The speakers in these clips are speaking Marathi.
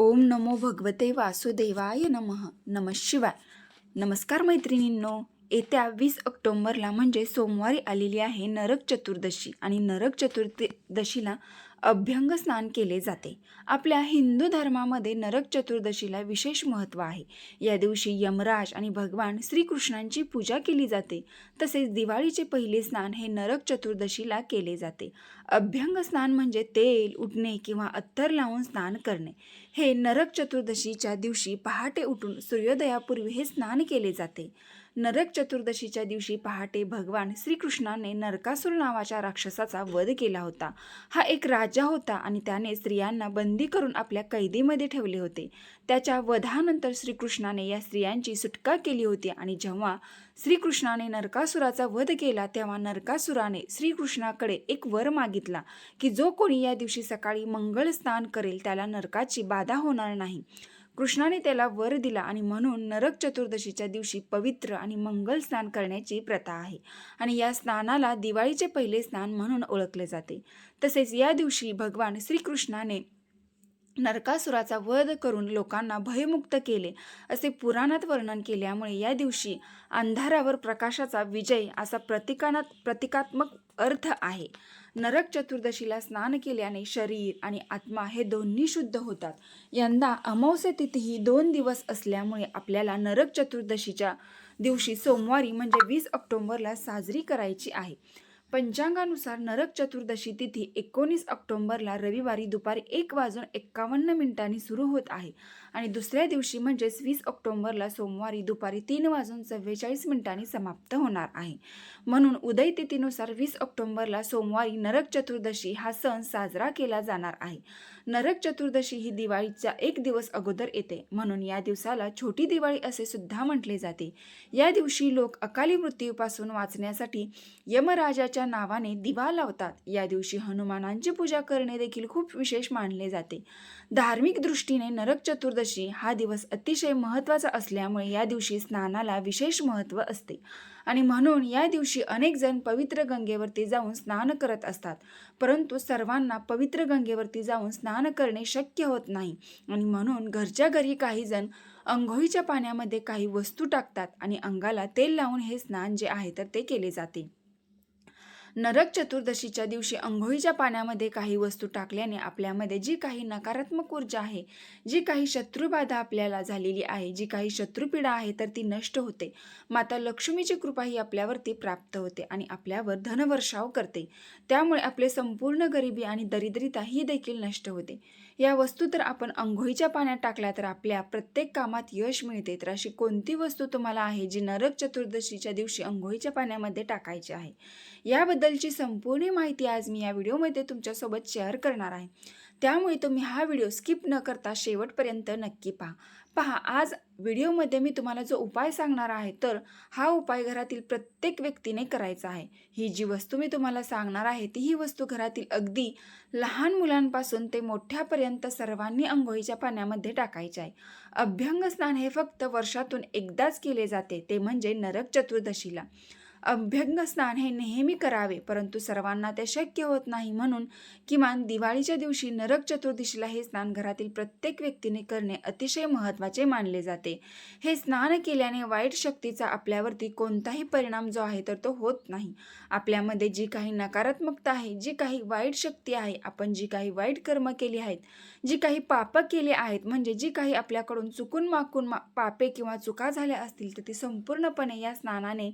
ओम नमो भगवते वासुदेवाय नमः. नमः शिवाय. नमस्कार मैत्रिणींनो येत्या वीस ऑक्टोंबरला म्हणजे सोमवारी आलेली आहे नरक चतुर्दशी. आणि नरक चतुर्दशीला अभ्यंग स्नान केले जाते. आपल्या हिंदू धर्मामध्ये नरक चतुर्दशीला विशेष महत्त्व आहे. या दिवशी यमराज आणि भगवान श्रीकृष्णांची पूजा केली जाते. तसेच दिवाळीचे पहिले स्नान हे नरक चतुर्दशीला केले जाते. अभ्यंग स्नान म्हणजे तेल उठणे किंवा अत्तर लावून स्नान करणे. हे नरक चतुर्दशीच्या दिवशी पहाटे उठून सूर्योदयापूर्वी हे स्नान केले जाते. नरक चतुर्दशीच्या दिवशी पहाटे भगवान श्रीकृष्णाने नरकासूर नावाच्या राक्षसाचा वध केला होता. हा एक राजा होता आणि त्याने स्त्रियांना बंदी करून आपल्या कैदीमध्ये ठेवले होते. त्याच्या वधानंतर श्रीकृष्णाने या स्त्रियांची सुटका केली होती आणि जेव्हा श्रीकृष्णाने नरकासुराचा वध केला तेव्हा नरकासुराने श्रीकृष्णाकडे एक वर मागितला की जो कोणी या दिवशी सकाळी मंगळ स्नान करेल त्याला नरकाची बाधा होणार नाही. कृष्णाने त्याला वर दिला आणि म्हणून नरक चतुर्दशीच्या दिवशी पवित्र आणि मंगल स्नान करण्याची प्रथा आहे. आणि या स्नानाला दिवाळीचे पहिले स्नान म्हणून ओळखले जाते. तसेच या दिवशी भगवान श्रीकृष्णाने नरकासुराचा वध करून लोकांना भयमुक्त केले असे पुराणात वर्णन केल्यामुळे या दिवशी अंधारावर प्रकाशाचा विजय असा प्रतिकानात प्रतिकात्मक अर्थ आहे. नरक चतुर्दशीला स्नान केल्याने शरीर आणि आत्मा हे दोन्ही शुद्ध होतात. यंदा अमावस्या तिथीही दोन दिवस असल्यामुळे आपल्याला नरक चतुर्दशीच्या दिवशी सोमवारी म्हणजे वीस ऑक्टोंबरला साजरी करायची आहे. पंचांगानुसार नरक चतुर्दशी तिथी एकोणीस ऑक्टोंबरला रविवारी दुपारी एक वाजून एक्कावन्न मिनिटांनी सुरू होत आहे. आणि दुसऱ्या दिवशी म्हणजेच वीस ऑक्टोंबरला सोमवारी दुपारी तीन वाजून चव्वेचाळीस मिनिटांनी समाप्त होणार आहे. म्हणून उदय तिथीनुसार वीस ऑक्टोंबरला सोमवारी नरक चतुर्दशी हा सण साजरा केला जाणार आहे. नरक चतुर्दशी ही दिवाळीच्या एक दिवस अगोदर येते. म्हणून या दिवसाला छोटी दिवाळी असे सुद्धा म्हटले जाते. या दिवशी लोक अकाली मृत्यूपासून वाचण्यासाठी यमराजाच्या नावाने दिवा लावतात. या दिवशी हनुमानांची पूजा करणे देखील खूप विशेष मानले जाते. धार्मिक दृष्टीने नरक चतुर्दशी हा दिवस अतिशय महत्त्वाचा असल्यामुळे या दिवशी स्नानाला विशेष महत्त्व असते. आणि म्हणून या दिवशी अनेक जण पवित्र गंगेवरती जाऊन स्नान करत असतात. परंतु सर्वांना पवित्र गंगेवरती जाऊन स्नान करणे शक्य होत नाही. आणि म्हणून घरच्या घरी काही जण अंघोळीच्या पाण्यामध्ये काही वस्तू टाकतात आणि अंगाला तेल लावून हे स्नान जे आहे तर ते केले जाते. नरक चतुर्दशीच्या दिवशी अंघोळीच्या पाण्यामध्ये काही वस्तू टाकल्याने आपल्यामध्ये जी काही नकारात्मक ऊर्जा आहे जी काही शत्रुबाधा आपल्याला झालेली आहे जी काही शत्रुपीडा आहे तर ती नष्ट होते. माता लक्ष्मीची कृपा ही आपल्यावरती प्राप्त होते आणि आपल्यावर धनवर्षाव करते. त्यामुळे आपले संपूर्ण गरिबी आणि दरिद्रिता ही देखील नष्ट होते. या वस्तू तर आपण अंघोळीच्या पाण्यात टाकल्या तर आपल्या प्रत्येक कामात यश मिळते. तर अशी कोणती वस्तू तुम्हाला आहे जी नरक चतुर्दशीच्या दिवशी अंघोळीच्या पाण्यामध्ये टाकायची आहे? याबद्दलची संपूर्ण माहिती आज मी या व्हिडिओमध्ये तुमच्यासोबत शेअर करणार आहे. त्यामुळे तुम्ही हा व्हिडिओ स्किप न करता शेवटपर्यंत नक्की पहा. पहा आज व्हिडिओमध्ये मी तुम्हाला जो उपाय सांगणार आहे तर हा उपाय घरातील प्रत्येक व्यक्तीने करायचा आहे. ही जी वस्तू मी तुम्हाला सांगणार आहे ती ही वस्तू घरातील अगदी लहान मुलांपासून ते मोठ्यापर्यंत सर्वांनी अंघोळीच्या पाण्यामध्ये टाकायचे आहे. अभ्यंग स्नान हे फक्त वर्षातून एकदाच केले जाते ते म्हणजे नरक चतुर्दशीला. अभ्यंग स्नान हे नेहमी करावे परंतु सर्वांना ते शक्य होत नाही म्हणून किमान दिवाळीच्या दिवशी नरक चतुर्दशीला हे स्नान घरातील प्रत्येक व्यक्तीने करणे अतिशय महत्त्वाचे मानले जाते. हे स्नान केल्याने वाईट शक्तीचा आपल्यावरती कोणताही परिणाम जो आहे तर तो होत नाही. आपल्यामध्ये जी काही नकारात्मकता आहे जी काही वाईट शक्ती आहे आपण जी काही वाईट कर्म केली आहेत जी काही पापं केली आहेत म्हणजे जी काही आपल्याकडून चुकून माकून मा पापे किंवा चुका झाल्या असतील तर ती संपूर्णपणे या स्नानाने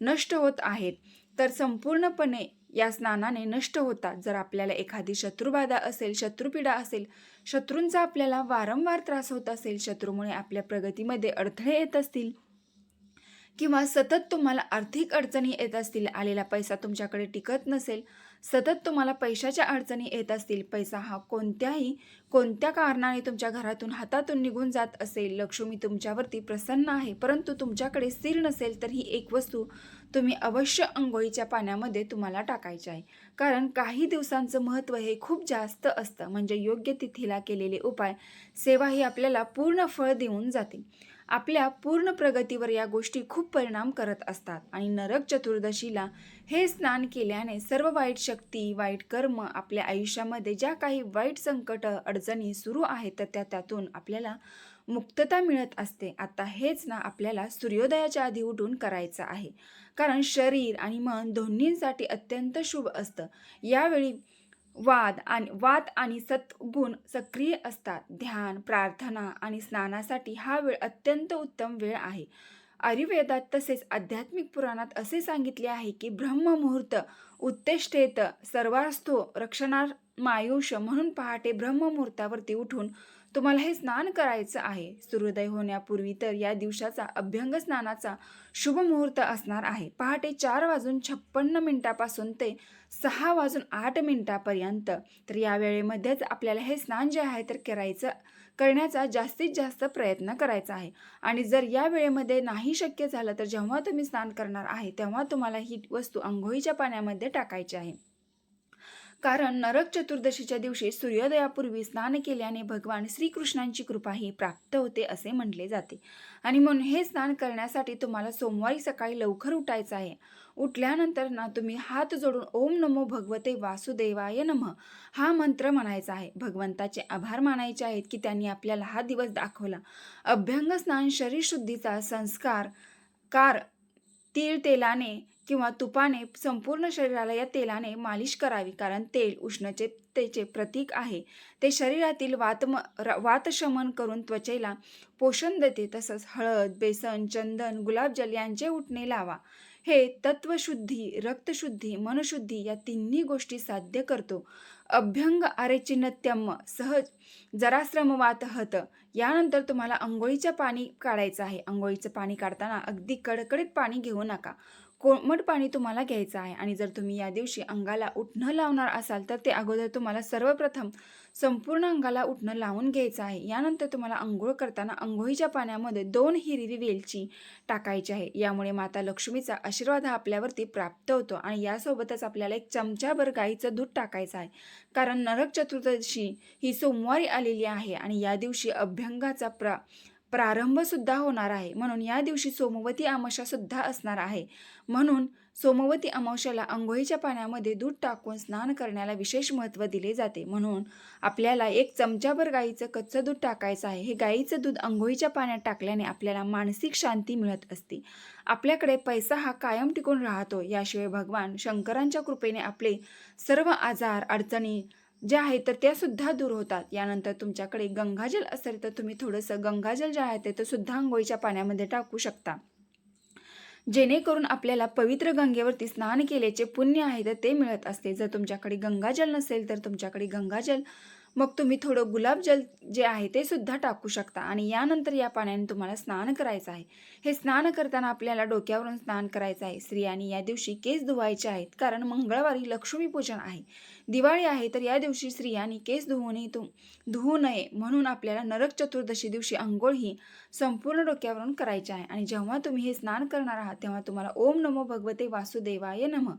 नष्ट होत आहेत. तर संपूर्णपणे या स्नानाने नष्ट होतात. जर आपल्याला एखादी शत्रुबाधा असेल शत्रुपीडा असेल शत्रूंचा आपल्याला वारंवार त्रास होत असेल शत्रूमुळे आपल्या प्रगतीमध्ये अडथळे येत असतील किंवा सतत तुम्हाला आर्थिक अडचणी येत असतील आलेला पैसा तुमच्याकडे टिकत नसेल सतत तुम्हाला पैशाच्या अडचणी येत असतील. पैसा हा कोणत्याही कोणत्या कारणाने तुमच्या घरातून हातातून निघून जात असेल. लक्ष्मी तुमच्यावरती प्रसन्न आहे. परंतु तुमच्याकडे स्थिर नसेल तर ही एक वस्तू तुम्ही अवश्य अंघोळीच्या पाण्यामध्ये तुम्हाला टाकायची आहे. कारण काही दिवसांचं महत्त्व हे खूप जास्त असतं. म्हणजे योग्य तिथीला केलेले उपाय सेवा ही आपल्याला पूर्ण फळ देऊन जाते आपल्या पूर्ण प्रगतीवर या गोष्टी खूप परिणाम करत असतात. आणि नरक चतुर्दशीला हे स्नान केल्याने सर्व वाईट शक्ती वाईट कर्म आपल्या आयुष्यामध्ये ज्या काही वाईट संकट अडचणी सुरू आहेत तर त्या त्यातून आपल्याला मुक्तता मिळत असते. आता हेच ना आपल्याला सूर्योदयाच्या आधी उठून करायचं आहे. कारण शरीर आणि मन दोन्हींसाठी अत्यंत शुभ असतं. यावेळी वाद आणि वात आणि सत्गुण सक्रिय असतात. ध्यान प्रार्थना आणि स्नानासाठी हा वेळ अत्यंत उत्तम वेळ आहे. आयुर्वेदात तसेच आध्यात्मिक पुराणात असे सांगितले आहे की ब्रह्ममुहूर्त उत्तेष्टेत सर्वास्थो रक्षणार मायुष म्हणून पहाटे ब्रह्ममुहूर्तावरती उठून तुम्हाला हे स्नान करायचं आहे. सूर्योदय होण्यापूर्वी तर या दिवसाचा अभ्यंग स्नानाचा शुभ मुहूर्त असणार आहे. पहाटे चार वाजून छप्पन्न मिनिटापासून ते सहा वाजून आठ मिनिटापर्यंत. तर या वेळेमध्येच आपल्याला हे स्नान जे आहे तर करायचं करण्याचा जास्तीत जास्त प्रयत्न करायचा आहे. आणि जर या वेळेमध्ये नाही शक्य झालं तर जेव्हा तुम्ही स्नान करणार आहे तेव्हा तुम्हाला ही वस्तू आंघोळीच्या पाण्यामध्ये टाकायची आहे. कारण नरक चतुर्दशीच्या दिवशी सूर्योदयापूर्वी स्नान केल्याने भगवान श्रीकृष्णांची कृपा ही प्राप्त होते असे म्हटले जाते. आणि म्हणून हे स्नान करण्यासाठी तुम्हाला सोमवारी सकाळी लवकर उठायचं आहे. उठल्यानंतर ना तुम्ही हात जोडून ओम नमो भगवते वासुदेवाय नम हा मंत्र म्हणायचा आहे. भगवंताचे आभार मानायचे आहेत की त्यांनी आपल्याला हा दिवस दाखवला. अभ्यंग स्नान शरीरशुद्धीचा संस्कार कार तीळ तेलाने किंवा तुपाने संपूर्ण शरीराला या तेलाने मालिश करावी कारण तेल उष्णतेचे प्रतीक आहे. ते शरीरातील वातम र- वातशमन करून त्वचेला पोषण देते तसंच हळद बेसन चंदन गुलाबजल यांचे उठणे लावा. हे तत्वशुद्धी रक्तशुद्धी मनशुद्धी या तिन्ही गोष्टी साध्य करतो. अभ्यंग आरेचिन्नत्यम सहज जराश्रमवात हत. यानंतर तुम्हाला आंघोळीचं पाणी काढायचं आहे. आंघोळीचं पाणी काढताना अगदी कडकडीत पाणी घेऊ नका. कोमट पाणी तुम्हाला घ्यायचं आहे आणि जर तुम्ही या दिवशी अंगाला उठणं लावणार असाल तर ते अगोदर तुम्हाला सर्वप्रथम संपूर्ण अंगाला उठणं लावून घ्यायचं आहे. यानंतर तुम्हाला अंघोळ करताना अंघोळीच्या पाण्यामध्ये दोन हिरवी वेलची टाकायची आहे. यामुळे माता लक्ष्मीचा आशीर्वाद हा आपल्यावरती प्राप्त होतो आणि यासोबतच आपल्याला एक चमचाभर गाईचं दूध टाकायचं आहे. कारण नरक चतुर्दशी ही सोमवारी आलेली आहे आणि या दिवशी अभ्यंगाचा प्रा प्रारंभसुद्धा होणार आहे. म्हणून या दिवशी सोमवती अमावस्यासुद्धा असणार आहे. म्हणून सोमवती अमावस्याला आंघोळीच्या पाण्यामध्ये दूध टाकून स्नान करण्याला विशेष महत्त्व दिले जाते. म्हणून आपल्याला एक चमचाभर गाईचं कच्चं दूध टाकायचं आहे. हे गाईचं दूध अंघोळीच्या पाण्यात टाकल्याने आपल्याला मानसिक शांती मिळत असते. आपल्याकडे पैसा हा कायम टिकून राहतो. याशिवाय भगवान शंकरांच्या कृपेने आपले सर्व आजार अडचणी जे आहेत तर त्या सुद्धा दूर होतात. यानंतर तुमच्याकडे गंगाजल असेल तर तुम्ही थोडंसं गंगाजल जे आहे ते तर सुद्धा आंघोळीच्या पाण्यामध्ये टाकू शकता. जेणेकरून आपल्याला पवित्र गंगेवरती स्नान केल्याचे पुण्य आहे तर ते मिळत असते. जर तुमच्याकडे गंगाजल नसेल तर तुमच्याकडे गंगाजल मग तुम्ही थोडं गुलाबजल जे आहे ते सुद्धा टाकू शकता. आणि यानंतर या पाण्याने तुम्हाला स्नान करायचं आहे. हे स्नान करताना आपल्याला डोक्यावरून स्नान करायचं आहे. स्त्रियांनी या दिवशी केस धुवायचे आहेत. कारण मंगळवारी लक्ष्मीपूजन आहे. दिवाळी आहे तर या दिवशी स्त्रियांनी केस धुवू तू धुवू नये म्हणून आपल्याला नरक चतुर्दशी दिवशी आंघोळ ही संपूर्ण डोक्यावरून करायची आहे. आणि जेव्हा तुम्ही हे स्नान करणार आहात तेव्हा तुम्हाला ओम नमो भगवते वासुदेवाय नम.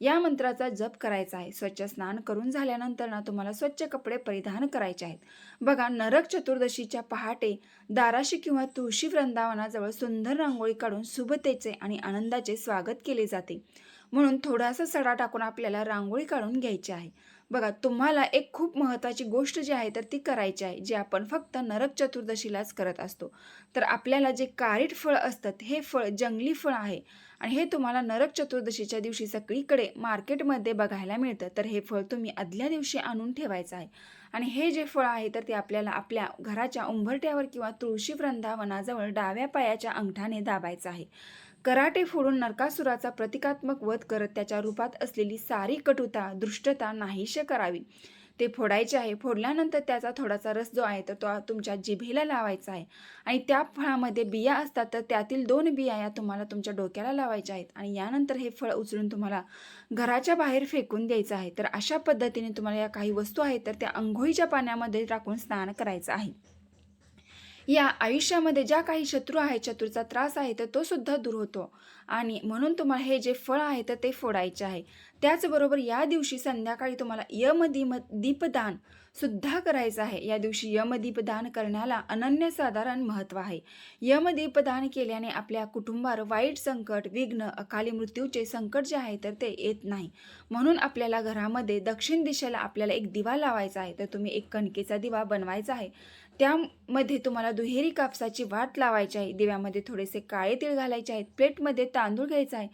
या मंत्राचा जप करायचा आहे. स्वच्छ स्नान करून झाल्यानंतर ना तुम्हाला स्वच्छ कपडे परिधान करायचे आहेत. बघा नरक चतुर्दशीच्या पहाटे दाराशी किंवा तुळशी वृंदावनाजवळ सुंदर रांगोळी काढून शुभतेचे आणि आनंदाचे स्वागत केले जाते. म्हणून थोडासा सडा टाकून आपल्याला रांगोळी काढून घ्यायची आहे. बघा तुम्हाला एक खूप महत्त्वाची गोष्ट जी आहे तर ती करायची आहे जी आपण फक्त नरक चतुर्दशीलाच करत असतो. तर आपल्याला जे कारीट फळ असतात हे फळ जंगली फळ आहे आणि हे तुम्हाला नरक चतुर्दशीच्या दिवशी सगळीकडे मार्केटमध्ये बघायला मिळतं. तर हे फळ तुम्ही आदल्या दिवशी आणून ठेवायचं आहे. आणि हे जे फळ आहे तर ते आपल्याला आपल्या घराच्या उंबरट्यावर किंवा तुळशी वृंदावनाजवळ डाव्या पायाच्या अंगठाने दाबायचं आहे. कराटे फोडून नरकासुराचा प्रतिकात्मक वध करत त्याच्या रूपात असलेली सारी कटुता दृष्टता नाहीशे करावी. ते फोडायचे आहे. फोडल्यानंतर त्याचा थोडासा रस जो आहे तर तो तुमच्या जिभेला लावायचा आहे. आणि त्या फळामध्ये बिया असतात तर त्यातील दोन बिया या तुम्हाला तुमच्या डोक्याला लावायच्या आहेत. आणि यानंतर हे फळ उचलून तुम्हाला घराच्या बाहेर फेकून द्यायचं आहे. तर अशा पद्धतीने तुम्हाला या काही वस्तू आहेत तर त्या अंघोळीच्या पाण्यामध्ये टाकून स्नान करायचं आहे. या आयुष्यामध्ये ज्या काही शत्रू आहेत शत्रूचा त्रास आहे तर तो सुद्धा दूर होतो. आणि म्हणून तुम्हाला हे जे फळ आहे तर ते फोडायचे आहे. त्याचबरोबर या दिवशी संध्याकाळी तुम्हाला यमदीम दीपदान सुद्धा करायचं आहे. या दिवशी यमदीपदान करण्याला अनन्यसाधारण महत्त्व आहे. यमदीपदान केल्याने आपल्या कुटुंबावर वाईट संकट विघ्न अकाली मृत्यूचे संकट जे आहे तर ते येत नाही. म्हणून आपल्याला घरामध्ये दक्षिण दिशेला आपल्याला एक दिवा लावायचा आहे. तर तुम्ही एक कणकेचा दिवा बनवायचा आहे. त्यामध्ये तुम्हाला दुहेरी कापसाची वाट लावायची आहे. दिव्यामध्ये थोडेसे काळे तीळ घालायचे आहेत. प्लेटमध्ये तांदूळ घ्यायचा आहे.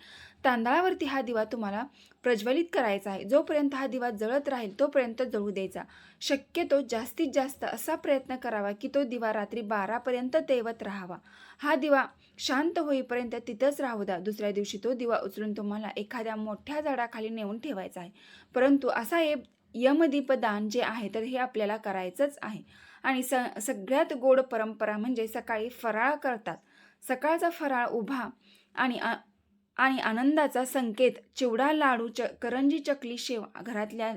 तांदळावरती हा दिवा तुम्हाला प्रज्वलित करायचा आहे. जोपर्यंत हा दिवा जळत राहील तोपर्यंत जळू द्यायचा. शक्यतो जास्तीत जास्त असा प्रयत्न करावा की तो दिवा रात्री बारापर्यंत तेवत राहावा. हा दिवा शांत होईपर्यंत तिथंच राहू द्या. दुसऱ्या दिवशी तो दिवा उचलून तुम्हाला एखाद्या मोठ्या झाडाखाली नेऊन ठेवायचा आहे. परंतु असा हे यमदीपदान जे आहे तर हे आपल्याला करायचंच आहे. आणि स सगळ्यात गोड परंपरा म्हणजे सकाळी फराळ करतात. सकाळचा फराळ उभा आणि आ आणि आनंदाचा संकेत चिवडा लाडू च करंजी चकली शेव घरातल्या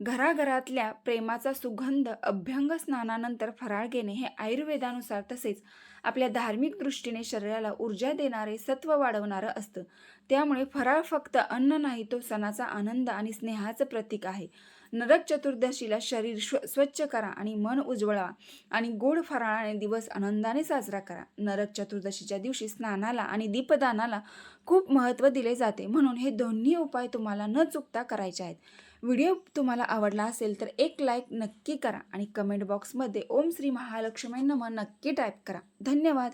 घराघरातल्या प्रेमाचा सुगंध अभ्यंग स्नानानंतर फराळ घेणे हे आयुर्वेदानुसार तसेच आपल्या धार्मिक दृष्टीने शरीराला ऊर्जा देणारे सत्व वाढवणारं असतं. त्यामुळे फराळ फक्त अन्न नाही तो सणाचा आनंद आणि स्नेहाचं प्रतीक आहे. नरक चतुर्दशीला शरीर स्व स्वच्छ करा आणि मन उजवळा आणि गोड फराळाने दिवस आनंदाने साजरा करा. नरक चतुर्दशीच्या दिवशी स्नानाला आणि दीपदानाला खूप महत्त्व दिले जाते. म्हणून हे दोन्ही उपाय तुम्हाला न चुकता करायचे आहेत. व्हिडिओ तुम्हाला आवडला असेल तर एक लाईक नक्की करा आणि कमेंट बॉक्समध्ये ओम श्री महालक्ष्मी नम नक्की टाईप करा. धन्यवाद.